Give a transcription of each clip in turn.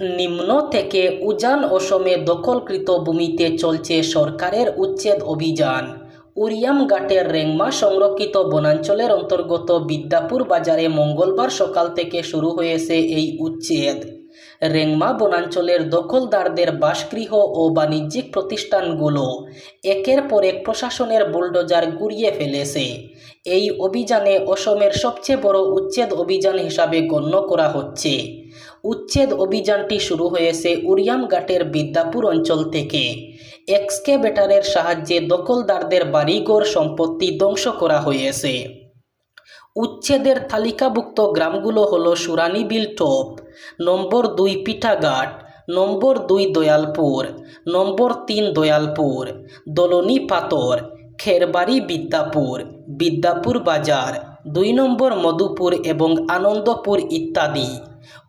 নিম্ন থেকে উজান অসমে দখলকৃত ভূমিতে চলছে সরকারের উচ্ছেদ অভিযান। উরিয়ামঘাটের রেংমা সংরক্ষিত বনাঞ্চলের অন্তর্গত বিদ্যাপুর বাজারে মঙ্গলবার সকাল থেকে শুরু হয়েছে এই উচ্ছেদ। রেংমা বনাঞ্চলের দখলদারদের বাসগৃহ ও বাণিজ্যিক প্রতিষ্ঠানগুলো একের পর এক প্রশাসনের বুলডোজার গুড়িয়ে ফেলেছে। এই অভিযানে অসমের সবচেয়ে বড় উচ্ছেদ অভিযান হিসাবে গণ্য করা হচ্ছে। উচ্ছেদ অভিযানটি শুরু হয়েছে উরিয়ামঘাটের বিদ্যাপুর অঞ্চল থেকে। এক্সকেভেটারের সাহায্যে দখলদারদের বাড়িঘর সম্পত্তি ধ্বংস করা হয়েছে। উচ্ছেদের তালিকাভুক্ত গ্রামগুলো হলো সুরানিবিল টপ, নম্বর দুই পিঠাঘাট, নম্বর দুই দয়ালপুর, নম্বর তিন দয়ালপুর, দলনি পাতর খেরবাড়ি বিদ্যাপুর বিদ্যাপুর বাজার, দুই নম্বর মধুপুর এবং আনন্দপুর ইত্যাদি।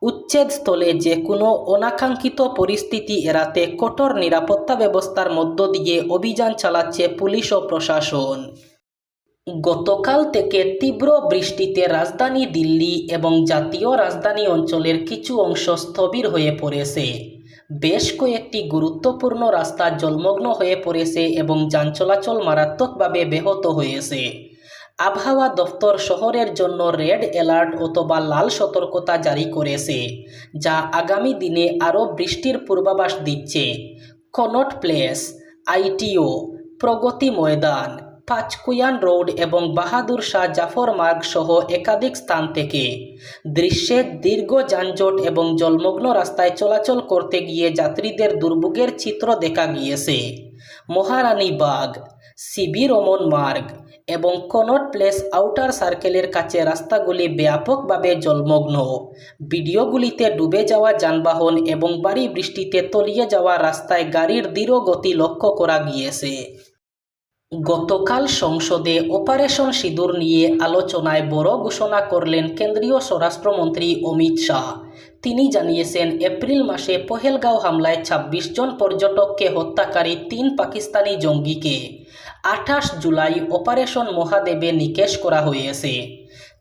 উচ্ছেদস্থলে যে কোনো অনাকাঙ্ক্ষিত পরিস্থিতি এড়াতে কঠোর নিরাপত্তা ব্যবস্থার মধ্য দিয়ে অভিযান চালাচ্ছে পুলিশ ও প্রশাসন। গতকাল থেকে তীব্র বৃষ্টিতে রাজধানী দিল্লি এবং জাতীয় রাজধানী অঞ্চলের কিছু অংশ স্থবির হয়ে পড়েছে। বেশ কয়েকটি গুরুত্বপূর্ণ রাস্তা জলমগ্ন হয়ে পড়েছে এবং যান চলাচল মারাত্মকভাবে ব্যাহত হয়েছে। আবহাওয়া দফতর শহরের জন্য রেড অ্যালার্ট অথবা লাল সতর্কতা জারি করেছে, যা আগামী দিনে আরও বৃষ্টির পূর্বাভাস দিচ্ছে। কনট প্লেস, আইটিও, প্রগতি ময়দান, পাঁচকুয়ান রোড এবং বাহাদুর শাহ জাফর মার্গ সহ একাধিক স্থান থেকে দৃশ্যে দীর্ঘ যানজট এবং জলমগ্ন রাস্তায় চলাচল করতে গিয়ে যাত্রীদের দুর্ভোগের চিত্র দেখা গিয়েছে। মহারানী বাগ, সিবি রমন মার্গ। এবং কনট প্লেস আউটার সার্কেলের কাছে রাস্তাগুলি ব্যাপকভাবে জলমগ্ন। ভিডিওগুলিতে ডুবে যাওয়া যানবাহন এবং বাড়ি বৃষ্টিতে তলিয়ে যাওয়া রাস্তায় গাড়ির দৃঢ় গতি লক্ষ্য করা গিয়েছে। গতকাল সংসদে অপারেশন সিঁদুর নিয়ে আলোচনায় বড় ঘোষণা করলেন কেন্দ্রীয় স্বরাষ্ট্রমন্ত্রী অমিত শাহ। তিনি জানিয়েছেন, এপ্রিল মাসে পহেলগাঁও হামলায় ২৬ জন পর্যটককে হত্যাকারী তিন পাকিস্তানি জঙ্গিকে। আঠাশ জুলাই অপারেশন মহাদেবে নিকেশ করা হয়েছে।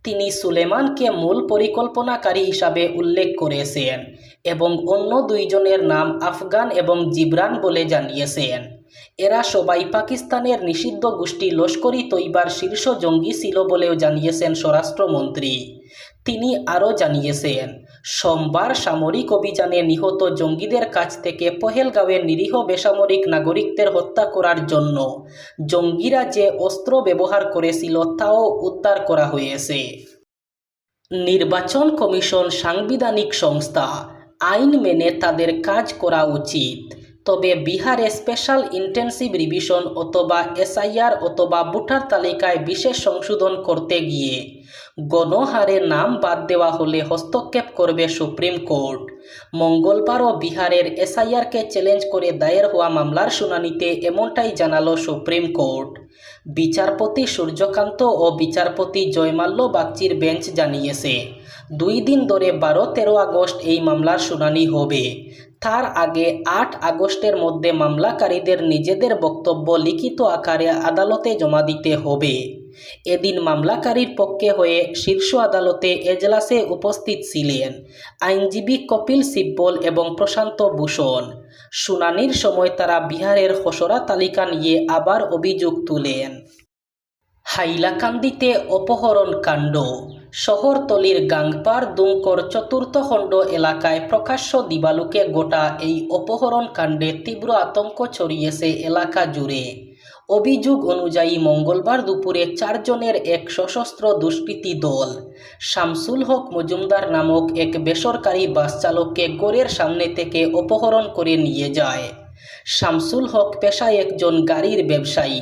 তিনি সুলেমানকে মূল পরিকল্পনাকারী হিসাবে উল্লেখ করেছেন এবং অন্য দুইজনের নাম আফগান এবং জিবরান বলে জানিয়েছেন। এরা সবাই পাকিস্তানের নিষিদ্ধ গোষ্ঠী লস্করি তৈবার শীর্ষ জঙ্গি ছিল বলেও জানিয়েছেন স্বরাষ্ট্রমন্ত্রী। তিনি আরও জানিয়েছেন, সোমবার সামরিক অভিযানে নিহত জঙ্গিদের কাছ থেকে পহেলগাঁওয়ের নিরীহ বেসামরিক নাগরিকদের হত্যা করার জন্য জঙ্গিরা যে অস্ত্র ব্যবহার করেছিল তাও উদ্ধার করা হয়েছে। নির্বাচন কমিশন সাংবিধানিক সংস্থা আইন মেনে তাদের কাজ করা উচিত। তবে বিহারে স্পেশাল ইন্টেন্সিভ রিভিশন অথবা এসআইআর অথবা ভোটার তালিকায় বিশেষ সংশোধন করতে গিয়ে গণহারে নাম বাদ দেওয়া হলে হস্তক্ষেপ করবে সুপ্রিম কোর্ট। মঙ্গলবারও বিহারের এসআইআরকে চ্যালেঞ্জ করে দায়ের হওয়া মামলার শুনানিতে এমনটাই জানালো সুপ্রিম কোর্ট। বিচারপতি সূর্যকান্ত ও বিচারপতি জয়মাল্য বাগচির বেঞ্চ জানিয়েছে, দুই দিন ধরে বারো তেরো আগস্ট এই মামলার শুনানি হবে। তার আগে আট আগস্টের মধ্যে মামলাকারীদের নিজেদের বক্তব্য লিখিত আকারে আদালতে জমা দিতে হবে। এদিন মামলাকারীর পক্ষে হয়ে শীর্ষ আদালতে এজলাসে উপস্থিত ছিলেন আইনজীবী কপিল সিব্বল এবং প্রশান্ত ভূষণ। শুনানির সময় তারা বিহারের খসড়া তালিকা নিয়ে আবার অভিযোগ তুলেন। হাইলাকান্দিতে অপহরণ কাণ্ড। শহরতলির গাংপার দুমকর চতুর্থ খণ্ড এলাকায় প্রকাশ্য দিবালুকে গোটা এই অপহরণ কাণ্ডে তীব্র আতঙ্ক ছড়িয়েছে এলাকা জুড়ে। অভিযোগ অনুযায়ী মঙ্গলবার দুপুরে চারজনের এক সশস্ত্র দুষ্কৃতী দল, শামসুল হক মজুমদার নামক এক বেসরকারি বাস চালককে গড়ের সামনে থেকে অপহরণ করে নিয়ে যায়। শামসুল হক পেশায় একজন গাড়ির ব্যবসায়ী।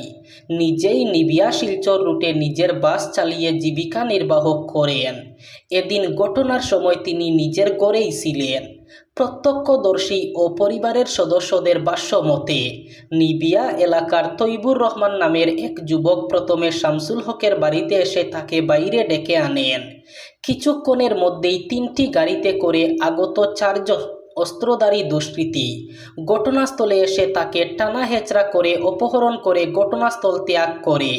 নিজেই নিবিয়া শিলচর রুটে নিজের বাস চালিয়ে জীবিকা নির্বাহ করেন। এদিন ঘটনার সময় তিনি নিজের গড়েই ছিলেন। প্রত্যক্ষদর্শী ও পরিবারের সদস্যদের ভাষ্য মতে নিবিয়া এলাকার তৈবুর রহমান নামের এক যুবক প্রথমে শামসুল হকের বাড়িতে এসে তাকে বাইরে ডেকে আনেন। কিছুক্ষণের মধ্যেই তিনটি গাড়িতে করে আগত চারজন অস্ত্রধারী দুষ্কৃতী। ঘটনাস্থলে এসে তাকে টানা হেচড়া করে, অপহরণ করে, ঘটনাস্থল ত্যাগ করে।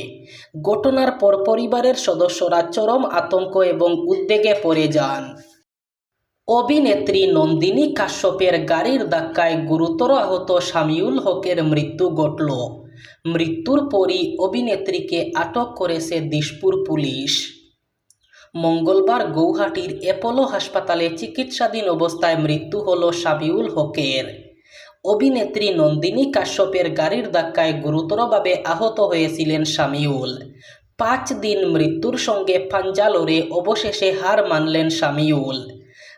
ঘটনার পর পরিবারের সদস্যরা চরম আতঙ্ক এবং উদ্বেগে পড়ে যান। অভিনেত্রী নন্দিনী কাশ্যপের গাড়ির ধাক্কায় গুরুতর আহত শামিউল হকের মৃত্যু ঘটল। মৃত্যুর পরই অভিনেত্রীকে আটক করেছে দিশপুর পুলিশ। মঙ্গলবার গৌহাটির অ্যাপোলো হাসপাতালে চিকিৎসাধীন অবস্থায় মৃত্যু হল শামিউল হকের। অভিনেত্রী নন্দিনী কাশ্যপের গাড়ির ধাক্কায় গুরুতরভাবে আহত হয়েছিলেন শামিউল পাঁচ দিন মৃত্যুর সঙ্গে পাঞ্জা লড়ে অবশেষে হার মানলেন শামিউল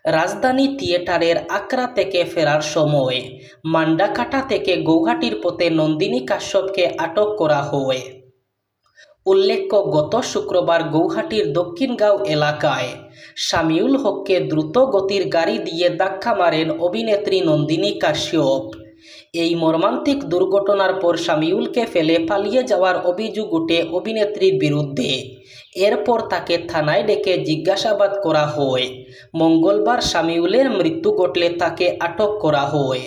রাজধানী থিয়েটারের আকরা থেকে ফেরার সময়, মান্ডাকাটা থেকে গৌহাটির পথে নন্দিনী কাশ্যপকে আটক করা হয়। উল্লেখ্য গত শুক্রবার গৌহাটির দক্ষিণগাঁও এলাকায়। শামিউল হককে দ্রুত গতির গাড়ি দিয়ে ধাক্কা মারেন অভিনেত্রী নন্দিনী কাশ্যপ। এই মর্মান্তিক দুর্ঘটনার পর শামিউলকে ফেলে পালিয়ে যাওয়ার অভিযোগ উঠে অভিনেত্রীর বিরুদ্ধে। এরপর তাকে থানায় ডেকে জিজ্ঞাসাবাদ করা হয়। মঙ্গলবার শামিউলের মৃত্যু ঘটলে তাকে আটক করা হয়।